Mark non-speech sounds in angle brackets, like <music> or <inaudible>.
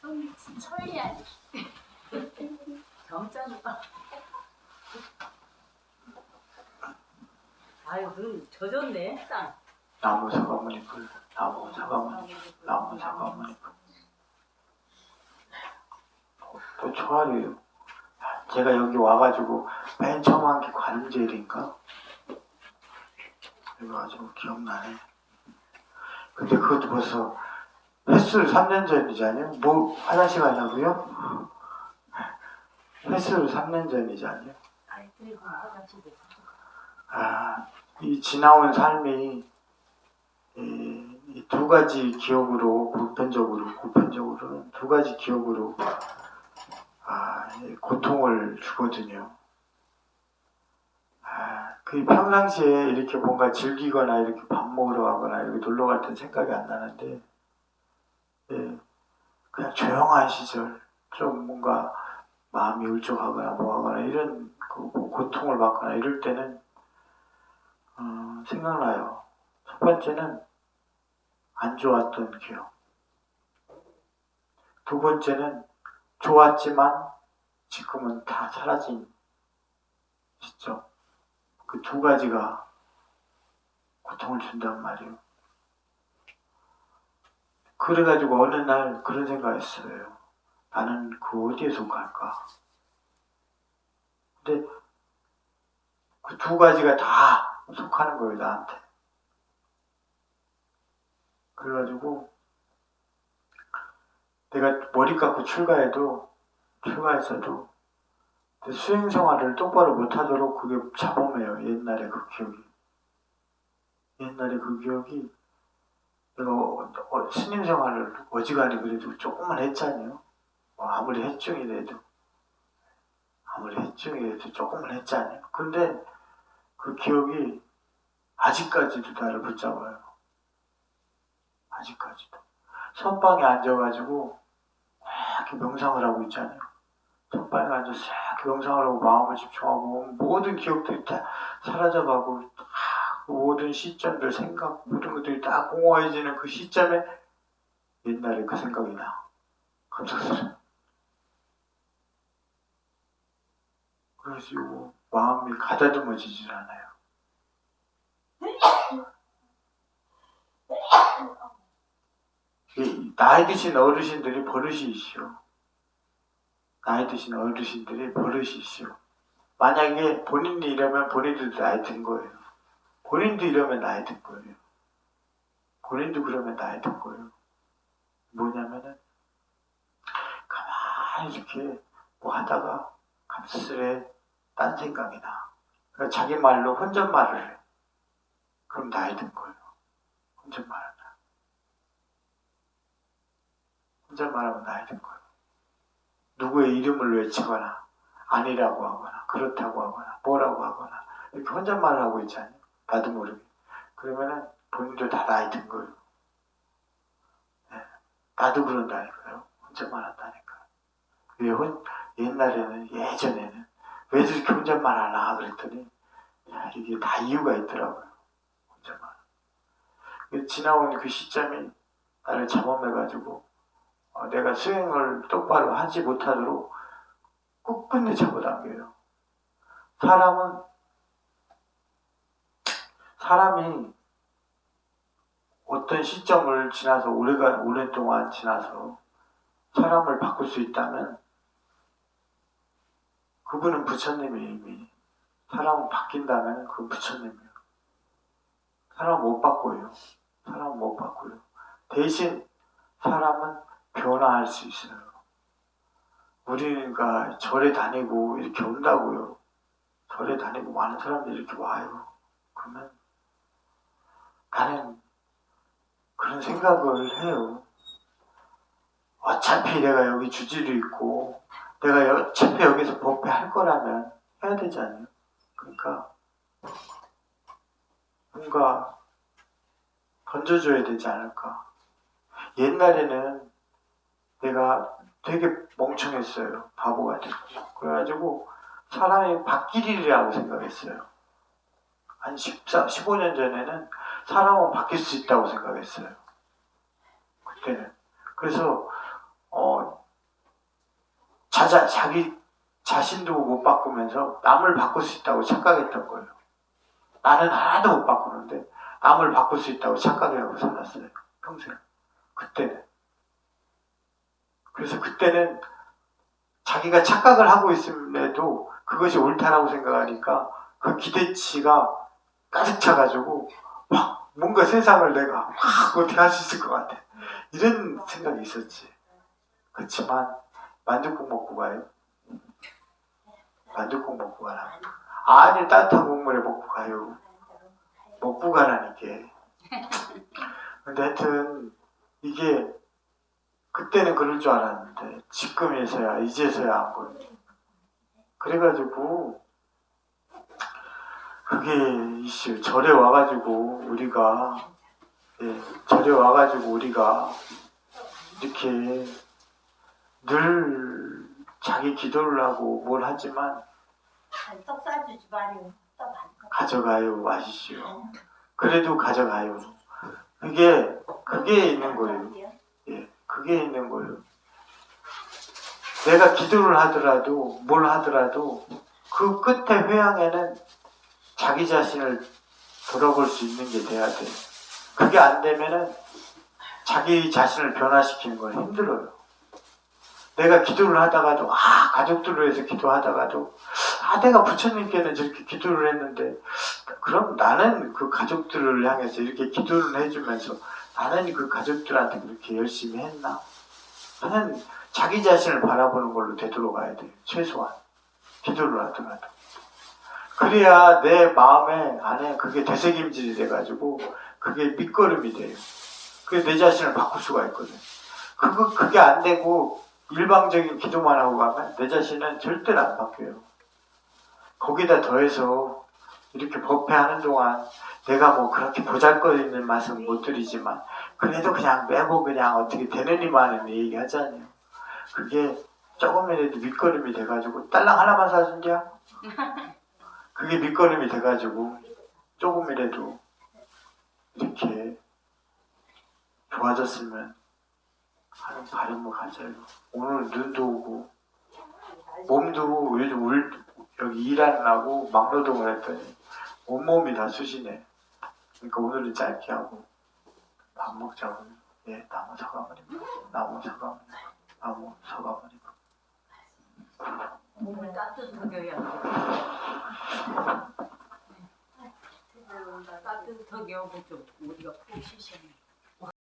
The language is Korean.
좀 서해야지. 점잖아. 아유, 그 젖었네, 땅. 나무 사과문이 풀, 나무 사과문이, 나무 사과문이 풀. 또 초알이에요. 제가 여기 와가지고 맨 처음 한 게 관제일인가? 이거 아주 기억나네. 근데 그것도 벌써 횟수를 3년 전이잖아요. 뭐 화장실 가냐고요? 횟수를 3년 전이잖아요. 아, 이 지나온 삶이 이 두 가지 기억으로 보편적으로 보편적으로는 두 가지 기억으로 아, 이 고통을 주거든요. 아, 그 평상시에 이렇게 뭔가 즐기거나 이렇게 밥 먹으러 가거나 이렇게 놀러 갈 땐 생각이 안 나는데 예, 그냥 조용한 시절 좀 뭔가 마음이 울적하거나 뭐하거나 이런 그 고통을 받거나 이럴 때는 어, 생각나요. 첫 번째는 안 좋았던 기억. 두 번째는 좋았지만 지금은 다 사라진 시점. 그 두 가지가 고통을 준단 말이에요. 그래가지고 어느 날 그런 생각했어요. 나는 그 어디에 속할까? 근데 그 두 가지가 다 속하는 거예요, 나한테. 그래가지고, 내가 머리 깎고 출가해도, 출가했어도, 내 수행 생활을 똑바로 못하도록 그게 잡음해요, 옛날에 그 기억이. 옛날에 그 기억이, 내가 어, 어, 스님 생활을 어지간히 그래도 조금만 했잖아요. 뭐 아무리 해중이라도, 아무리 해중이라도 조금만 했잖아요. 근데, 그 기억이 아직까지도 나를 붙잡아요. 아직까지도. 선방에 앉아가지고 이렇게 명상을 하고 있잖아요. 선방에 앉아서 이렇게 명상을 하고 마음을 집중하고 모든 기억들이 다 사라져가고 다 모든 시점들 생각 모든 것들이 다 공허해지는 그 시점에 옛날에 그 생각이 나. 갑작스러워. 그래서 마음이 가다듬어지질 않아요. 이 나이 드신 어르신들이 버릇이시오. 나이 드신 어르신들이 버릇이시오. 만약에 본인이 이러면 본인도 나이 든 거예요. 본인도 이러면 나이 든 거예요. 본인도 그러면 나이 든 거예요. 뭐냐면은 가만히 이렇게 뭐 하다가 갑스레 딴 생각이 나. 그러니까 자기 말로 혼잣말을 해. 그럼 나이 든 거예요. 혼잣말을 해. 혼잣말하면 나이 든 거예요. 누구의 이름을 외치거나 아니라고 하거나 그렇다고 하거나 뭐라고 하거나 이렇게 혼잣말을 하고 있잖아요. 나도 모르게. 그러면은 본인도 다 나이 든 거예요. 네. 나도 그런다니까요. 혼잣말 한다니까. 왜 혼, 옛날에는 예전에는 왜 저렇게 혼잣말 하나 그랬더니 야, 이게 다 이유가 있더라고요. 혼잣말. 그 지나온 그 시점이 나를 잡아매가지고 어, 내가 수행을 똑바로 하지 못하도록 끝끝내 잡아당겨요. 사람은 사람이 어떤 시점을 지나서 오래가 오랫동안 지나서 사람을 바꿀 수 있다면 그분은 부처님이 이미 사람은 바뀐다면 그 부처님이에요. 사람 못 바꿔요. 사람 못 바꿔요. 대신 사람은 변화할 수 있어요. 우리가 절에 다니고 이렇게 온다고요. 절에 다니고 많은 사람들이 이렇게 와요. 그러면 나는 그런 생각을 해요. 어차피 내가 여기 주지로 있고 내가 어차피 여기서 법회할 거라면 해야 되잖아요. 그러니까 뭔가 던져줘야 되지 않을까. 옛날에는 내가 되게 멍청했어요. 바보 같았고. 그래가지고 사람이 바뀔 일이라고 생각했어요. 한 14, 15년 전에는 사람은 바뀔 수 있다고 생각했어요. 그때는. 그래서 어, 자자, 자기 자신도 못 바꾸면서 남을 바꿀 수 있다고 착각했던 거예요. 나는 하나도 못 바꾸는데 남을 바꿀 수 있다고 착각하고 살았어요. 평생. 그때는. 그래서 그때는 자기가 착각을 하고 있음에도 그것이 옳다라고 생각하니까 그 기대치가 가득 차가지고 막 뭔가 세상을 내가 막 어떻게 할 수 있을 것 같아. 이런 생각이 있었지. 그렇지만 만둣국 먹고 가요. 만둣국 먹고 가라. 아니 따뜻한 국물에 먹고 가요. 먹고 가라니까. 근데 하여튼 이게 그때는 그럴 줄 알았는데 지금에서야 이제서야 안 보여. 그래가지고 그게 이슈 절에 와가지고 우리가 예, 절에 와가지고 우리가 이렇게 늘 자기 기도를 하고 뭘 하지만 떡 싸주지 마요. 가져가요 마시시오. 그래도 가져가요. 그게 그게 있는 거예요. 예, 그게 있는 거예요. 내가 기도를 하더라도 뭘 하더라도 그 끝에 회양에는 자기 자신을 돌아볼 수 있는 게 돼야 돼. 그게 안 되면은 자기 자신을 변화시키는 건 힘들어요. 내가 기도를 하다가도 아 가족들을 위해서 기도하다가도 아 내가 부처님께는 저렇게 기도를 했는데 그럼 나는 그 가족들을 향해서 이렇게 기도를 해주면서 나는 그 가족들한테 그렇게 열심히 했나 하는 자기 자신을 바라보는 걸로 되돌아가야 돼요. 최소한 기도를 하더라도 그래야 내 마음에 안에 그게 되새김질이 돼가지고 그게 밑거름이 돼요. 그게 내 자신을 바꿀 수가 있거든. 그거 그게 안 되고 일방적인 기도만 하고 가면 내 자신은 절대로 안 바뀌어요. 거기다 더해서 이렇게 법회하는 동안 내가 뭐 그렇게 보잘것있는 말씀 못 드리지만 그래도 그냥 매번 그냥 어떻게 되느니만 얘기 하잖아요. 그게 조금이라도 밑거름이 돼가지고 딸랑 하나만 사준냐? <laughs> 그게 밑거름이 돼가지고 조금이라도 이렇게 좋아졌으면 하는 바람을 가져요. 오늘 눈도 오고 몸도 요즘 울 여기 일하느라고 막노동을 했더니 온몸이 다 쑤시네. 그러니까 오늘은 짧게 하고 밥 먹자고 예 나무 사과머리고 나무 사과머리고 나무 몸을 따뜻하게 해야 돼. 따뜻하게 하고 좀 우리가 푹 쉬시는